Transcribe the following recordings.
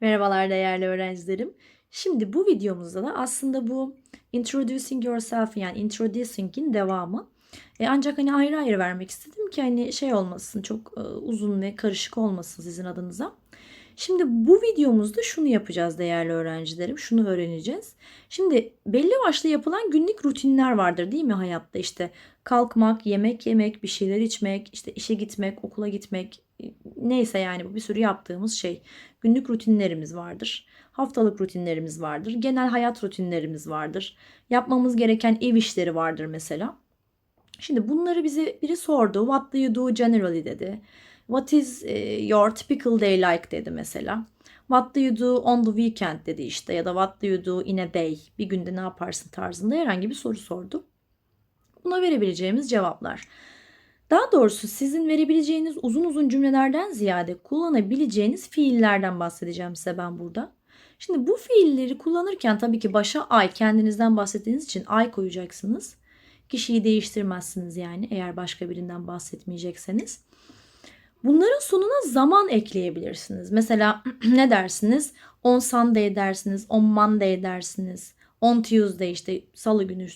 Merhabalar değerli öğrencilerim. Şimdi bu videomuzda da aslında bu introducing yourself yani introducing'in devamı. E ancak hani ayrı ayrı vermek istedim ki hani şey olmasın çok e, uzun ve karışık olmasın sizin adınıza. Şimdi bu videomuzda şunu yapacağız değerli öğrencilerim. Şunu öğreneceğiz. Şimdi belli başlı yapılan günlük rutinler vardır değil mi hayatta? İşte kalkmak, yemek yemek, bir şeyler içmek, işte işe gitmek, okula gitmek, neyse yani bu bir sürü yaptığımız şey. Günlük rutinlerimiz vardır. Haftalık rutinlerimiz vardır. Genel hayat rutinlerimiz vardır. Yapmamız gereken ev işleri vardır mesela. Şimdi bunları bize biri sordu. What do you do generally dedi. What is eh, your typical day like dedi mesela. What do you do on the weekend dedi işte ya da what do you do in a day bir günde ne yaparsın tarzında herhangi bir soru sordu. Buna verebileceğimiz cevaplar. Daha doğrusu sizin verebileceğiniz uzun uzun cümlelerden ziyade kullanabileceğiniz fiillerden bahsedeceğim size ben burada. Şimdi bu fiilleri kullanırken tabii ki başa ay kendinizden bahsettiğiniz için ay koyacaksınız. Kişiyi değiştirmezsiniz yani eğer başka birinden bahsetmeyecekseniz. Bunların sonuna zaman ekleyebilirsiniz. Mesela ne dersiniz? On Sunday dersiniz, on Monday dersiniz, on Tuesday işte salı günü,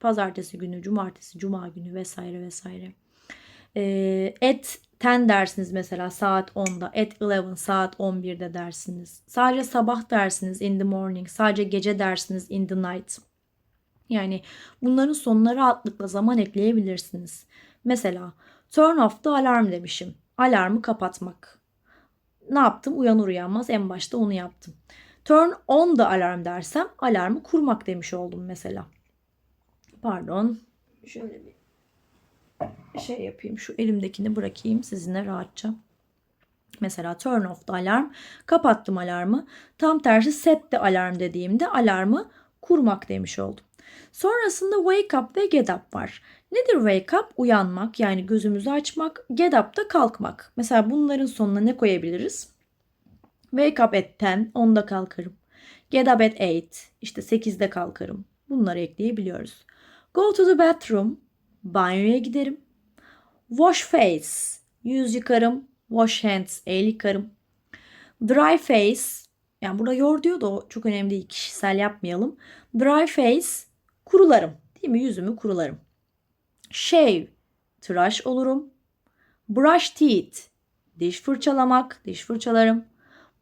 pazartesi günü, cumartesi, cuma günü vesaire vesaire. Ee, at 10 dersiniz mesela saat 10'da. At 11 saat 11'de dersiniz. Sadece sabah dersiniz in the morning. Sadece gece dersiniz in the night. Yani bunların sonuna rahatlıkla zaman ekleyebilirsiniz. Mesela turn off the alarm demişim. Alarmı kapatmak. Ne yaptım? Uyanır uyanmaz en başta onu yaptım. Turn on the alarm dersem alarmı kurmak demiş oldum mesela. Pardon. Şöyle bir şey yapayım. Şu elimdekini bırakayım sizinle rahatça. Mesela turn off the alarm. Kapattım alarmı. Tam tersi set the alarm dediğimde alarmı kurmak demiş oldum. Sonrasında wake up ve get up var. Nedir wake up? Uyanmak yani gözümüzü açmak. Get up da kalkmak. Mesela bunların sonuna ne koyabiliriz? Wake up at 10, 10'da kalkarım. Get up at 8, işte 8'de kalkarım. Bunları ekleyebiliyoruz. Go to the bathroom, banyoya giderim. Wash face, yüz yıkarım. Wash hands, el yıkarım. Dry face, yani burada yor diyor da o çok önemli değil. Kişisel yapmayalım. Dry face, kurularım. Değil mi? Yüzümü kurularım. Shave, tıraş olurum. Brush teeth, diş fırçalamak, diş fırçalarım.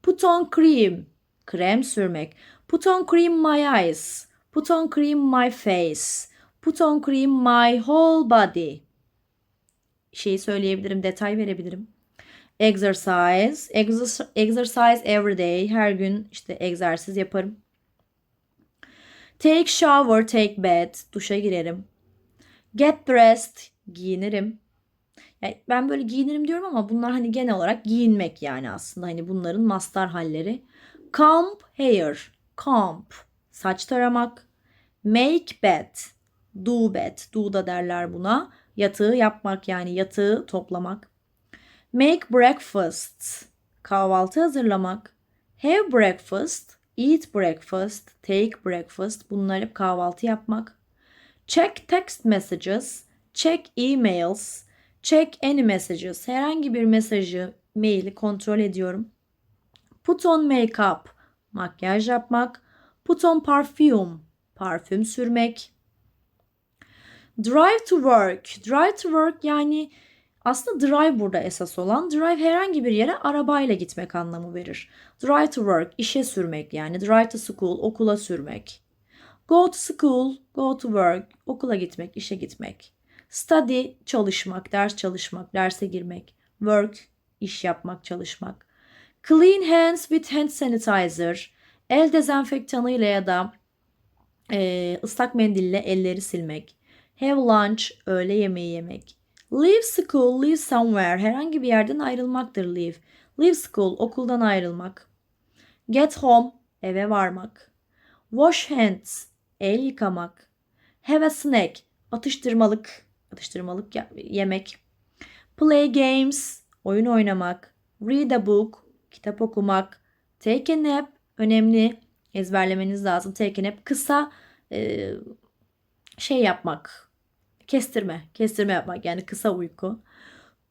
Put on cream, krem sürmek. Put on cream my eyes. Put on cream my face. Put on cream my whole body. Şeyi söyleyebilirim, detay verebilirim. Exercise, exercise, every day. Her gün işte egzersiz yaparım. Take shower, take bath. Duşa girerim. Get dressed, giyinirim. Yani ben böyle giyinirim diyorum ama bunlar hani genel olarak giyinmek yani aslında hani bunların mastar halleri. Comb hair, comb, saç taramak. Make bed, do bed, do da derler buna. Yatığı yapmak yani yatığı toplamak. Make breakfast, kahvaltı hazırlamak. Have breakfast, eat breakfast, take breakfast. Bunlar hep kahvaltı yapmak. Check text messages, check emails, check any messages. Herhangi bir mesajı, maili kontrol ediyorum. Put on makeup, makyaj yapmak. Put on perfume, parfüm sürmek. Drive to work. Drive to work yani aslında drive burada esas olan. Drive herhangi bir yere arabayla gitmek anlamı verir. Drive to work işe sürmek yani. Drive to school okula sürmek. Go to school, go to work okula gitmek, işe gitmek. Study çalışmak, ders çalışmak, derse girmek. Work iş yapmak, çalışmak. Clean hands with hand sanitizer. El dezenfektanıyla ya da e, ıslak mendille elleri silmek. Have lunch, öğle yemeği yemek. Leave school, leave somewhere. Herhangi bir yerden ayrılmaktır leave. Leave school, okuldan ayrılmak. Get home, eve varmak. Wash hands, el yıkamak. Have a snack, atıştırmalık, atıştırmalık yemek. Play games, oyun oynamak. Read a book, kitap okumak. Take a nap, önemli. Ezberlemeniz lazım. Take a nap, kısa e, şey yapmak, Kestirme. Kestirme yapmak yani kısa uyku.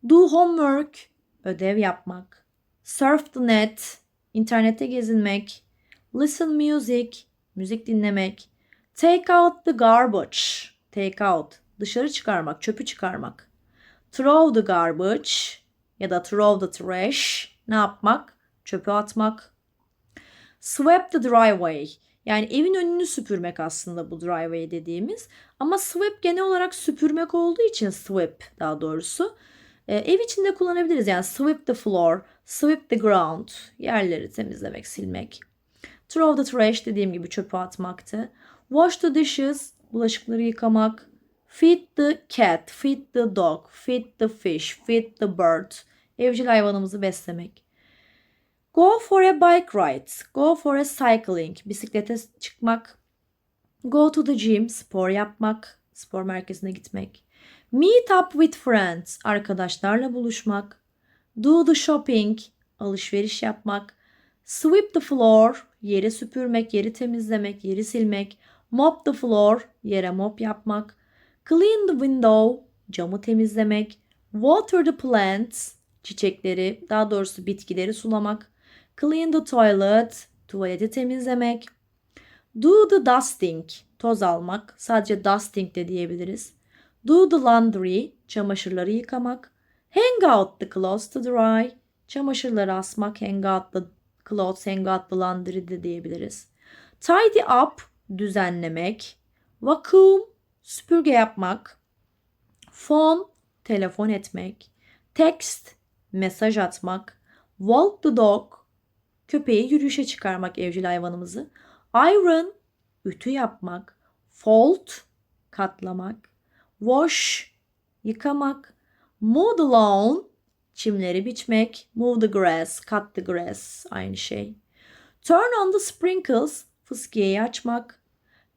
Do homework. Ödev yapmak. Surf the net. internette gezinmek, listen music, müzik dinlemek, take out the garbage, take out, dışarı çıkarmak, çöpü çıkarmak, throw the garbage ya da throw the trash, ne yapmak, çöpü atmak, sweep the driveway, yani evin önünü süpürmek aslında bu driveway dediğimiz. Ama sweep genel olarak süpürmek olduğu için sweep daha doğrusu. E, ev içinde kullanabiliriz. Yani sweep the floor, sweep the ground. Yerleri temizlemek, silmek. Throw the trash dediğim gibi çöpe atmaktı. Wash the dishes, bulaşıkları yıkamak. Feed the cat, feed the dog, feed the fish, feed the bird. Evcil hayvanımızı beslemek. Go for a bike ride. Go for a cycling. Bisiklete çıkmak. Go to the gym. Spor yapmak. Spor merkezine gitmek. Meet up with friends. Arkadaşlarla buluşmak. Do the shopping. Alışveriş yapmak. Sweep the floor. Yeri süpürmek, yeri temizlemek, yeri silmek. Mop the floor. Yere mop yapmak. Clean the window. Camı temizlemek. Water the plants. Çiçekleri, daha doğrusu bitkileri sulamak. Clean the toilet, tuvaleti temizlemek. Do the dusting, toz almak. Sadece dusting de diyebiliriz. Do the laundry, çamaşırları yıkamak. Hang out the clothes to dry, çamaşırları asmak. Hang out the clothes, hang out the laundry de diyebiliriz. Tidy up, düzenlemek. Vacuum, süpürge yapmak. Phone, telefon etmek. Text, mesaj atmak. Walk the dog, Köpeği yürüyüşe çıkarmak evcil hayvanımızı. Iron, ütü yapmak. Fold, katlamak. Wash, yıkamak. Mow the lawn, çimleri biçmek. Move the grass, cut the grass, aynı şey. Turn on the sprinkles, fıskiyeyi açmak.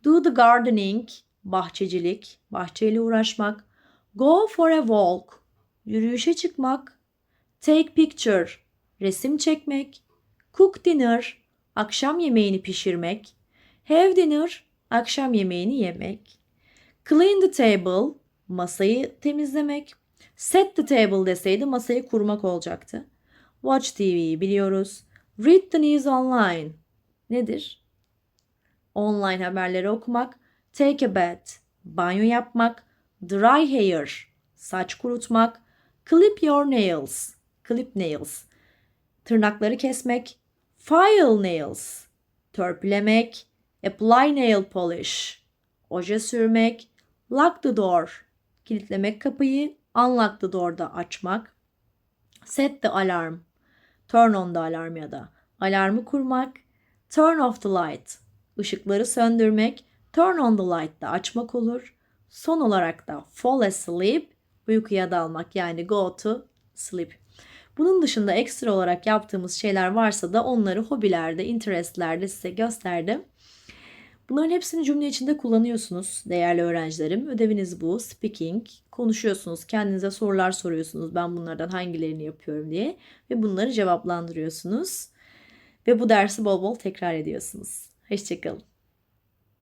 Do the gardening, bahçecilik, bahçeyle uğraşmak. Go for a walk, yürüyüşe çıkmak. Take picture, resim çekmek. Cook dinner, akşam yemeğini pişirmek. Have dinner, akşam yemeğini yemek. Clean the table, masayı temizlemek. Set the table deseydi masayı kurmak olacaktı. Watch TV'yi biliyoruz. Read the news online. Nedir? Online haberleri okumak. Take a bath, banyo yapmak. Dry hair, saç kurutmak. Clip your nails, clip nails, tırnakları kesmek. File nails, törpülemek. Apply nail polish, oje sürmek. Lock the door, kilitlemek kapıyı. Unlock the door'da açmak. Set the alarm, turn on the alarm ya da alarmı kurmak. Turn off the light, ışıkları söndürmek. Turn on the light da açmak olur. Son olarak da fall asleep, uykuya dalmak yani go to sleep. Bunun dışında ekstra olarak yaptığımız şeyler varsa da onları hobilerde, interestlerde size gösterdim. Bunların hepsini cümle içinde kullanıyorsunuz değerli öğrencilerim. Ödeviniz bu. Speaking. Konuşuyorsunuz. Kendinize sorular soruyorsunuz. Ben bunlardan hangilerini yapıyorum diye. Ve bunları cevaplandırıyorsunuz. Ve bu dersi bol bol tekrar ediyorsunuz. Hoşçakalın.